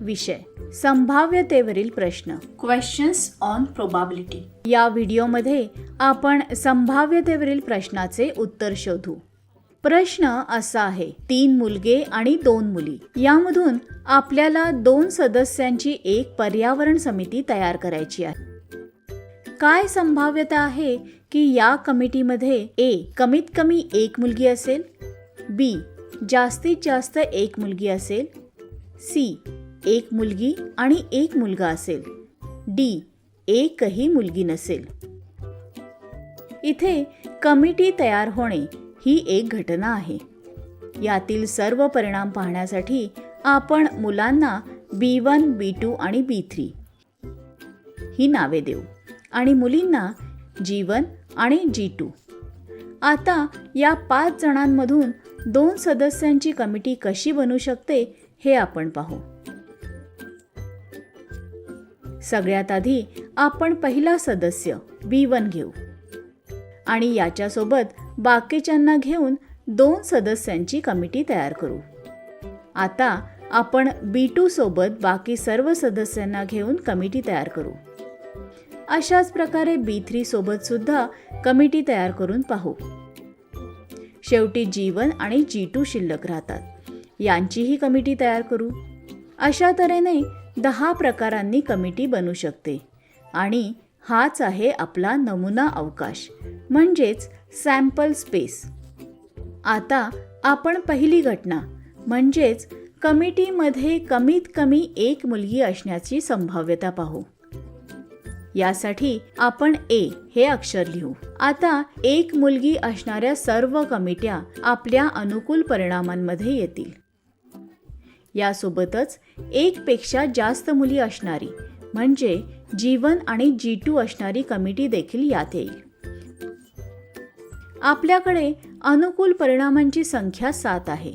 विषय. संभाव्यतेवरील प्रश्न. Questions on probability या व्हिडिओमध्ये आपण संभाव्यतेवरील प्रश्नाचे उत्तर शोधू. प्रश्न असा आहे तीन मुलगे आणि दोन मुली. यामधून आपल्याला दोन सदस्यांची एक पर्यावरण समिती तयार करायची आहे. काय संभाव्यता आहे की या कमिटीमध्ये ए कमीत कमी एक मुलगी असेल बी जास्तीत जास्त एक मुलगी असेल सी एक मुलगी आणि एक मुलगा असेल. डी एकही मुलगी नसेल. इथे कमिटी तयार होणे ही एक घटना आहे. यातील सर्व परिणाम पाहण्यासाठी आपण मुलांना बी वन बी टू आणि बी थ्री ही नावे देऊ आणि मुलींना जी वन आणि जी टू. आता या पाच जणांमधून दोन सदस्यांची कमिटी कशी बनू शकते हे आपण पाहू. सगळ्यात आधी आपण पहिला सदस्य बी वन घेऊ. आणि याच्यासोबत बाकीच्यांना घेऊन दोन सदस्यांची कमिटी तयार करू. आता आपण बी टू सोबत बाकी सर्व सदस्यांना घेऊन कमिटी तयार करू. अशाच प्रकारे बी थ्री सोबत सुद्धा कमिटी तयार करून पाहू. शेवटी जी वन आणि जी टू शिल्लक राहतात. यांचीही कमिटी तयार करू. अशा तऱ्हेने दहा प्रकारांनी कमिटी बनू शकते. आणि हाच आहे आपला नमुना अवकाश म्हणजेच सॅम्पल स्पेस. आता आपण पहिली घटना म्हणजेच कमिटीमध्ये कमीत कमी एक मुलगी असण्याची संभाव्यता पाहू. यासाठी आपण ए हे अक्षर लिहू. आता एक मुलगी असणाऱ्या सर्व कमिट्या आपल्या अनुकूल परिणामांमध्ये येतील. यासोबतच एकपेक्षा जास्त मुली असणारी म्हणजे जीवन आणि जी टू असणारी कमिटी देखील यात येईल. आपल्याकडे अनुकूल परिणामांची संख्या सात आहे.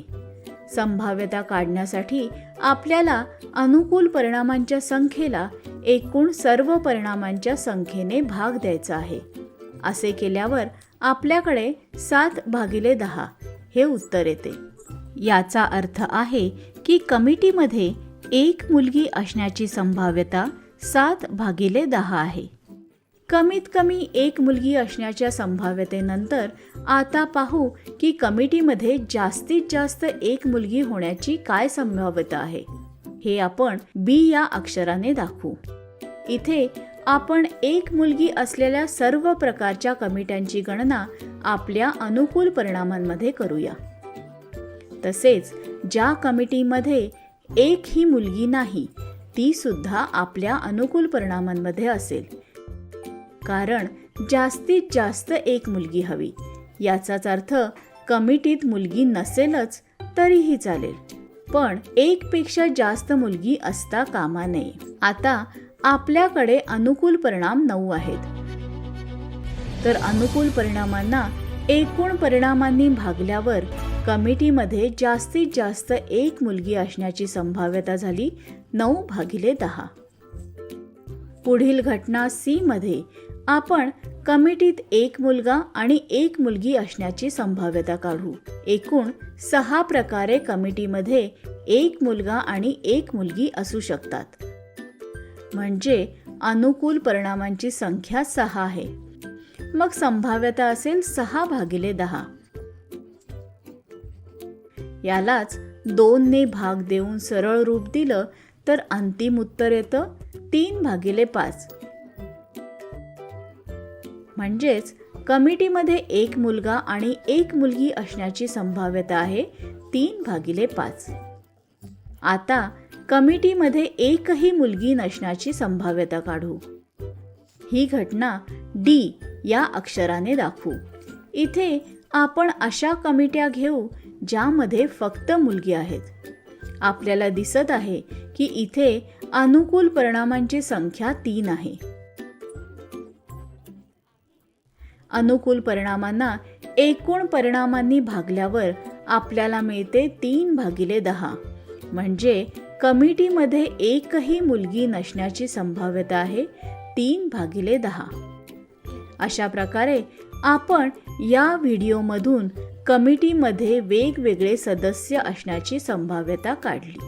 संभाव्यता काढण्यासाठी आपल्याला अनुकूल परिणामांच्या संख्येला एकूण सर्व परिणामांच्या संख्येने भाग द्यायचा आहे. असे केल्यावर आपल्याकडे सात भागिले दहा हे उत्तर येते. याचा अर्थ आहे की कमिटीमध्ये एक मुलगी असण्याची संभाव्यता सात भागिले दहा आहे. कमीत कमी एक मुलगी असण्याच्या संभाव्यतेनंतर आता पाहू की कमिटीमध्ये जास्तीत जास्त एक मुलगी होण्याची काय संभाव्यता आहे. हे आपण बी या अक्षराने दाखवू. इथे आपण एक मुलगी असलेल्या सर्व प्रकारच्या कमिट्यांची गणना आपल्या अनुकूल परिणामांमध्ये करूया. तसेच ज्या कमिटीमध्ये एक ही मुलगी नाही ती सुद्धा आपल्या अनुकूल परिणामांमध्ये असेल. कारण जास्तीत जास्त एक मुलगी हवी. याचाच अर्थ कमिटीत मुलगी नसेलच तरीही चालेल. पण एकपेक्षा जास्त मुलगी असता कामा नये आता आपल्याकडे अनुकूल परिणाम नऊ आहेत. तर अनुकूल परिणामांना एकूण परिणामांनी भागल्यावर कमिटीमध्ये जास्तीत जास्त एक मुलगी असण्याची संभाव्यता झाली नऊ भागिले दहा. पुढील घटना सी मध्ये. आपण कमिटीत एक मुलगा आणि एक मुलगी असण्याची संभाव्यता काढू. एकूण सहा प्रकारे कमिटीमध्ये एक मुलगा आणि एक मुलगी असू शकतात. म्हणजे अनुकूल परिणामांची संख्या सहा आहे. मग संभाव्यता असेल सहा भागिले दहा. यालाच दोनने भाग देऊन सरळ रूप दिलं तर अंतिम उत्तर येतं तीन भागिले पाच. म्हणजेच कमिटीमध्ये एक मुलगा आणि एक मुलगी असण्याची संभाव्यता आहे तीन भागिले पाच. आता कमिटीमध्ये एकही मुलगी नसण्याची संभाव्यता काढू. ही घटना डी या अक्षराने दाखवू. इथे आपण अशा कमिट्या घेऊ ज्यामध्ये फक्त मुलगी आहेत. आपल्याला दिसत आहे की इथे अनुकूल परिणामांची संख्या तीन आहे. अनुकूल परिणामांना एकूण परिणामांनी भागल्यावर आपल्याला मिळते तीन भागिले दहा. म्हणजे कमिटीमध्ये एकही मुलगी नसण्याची संभाव्यता आहे तीन भागिले दहा. अशा प्रकारे आपण या व्हिडिओमधून कमिटीमध्ये वेगवेगळे सदस्य असण्याची संभाव्यता काढली.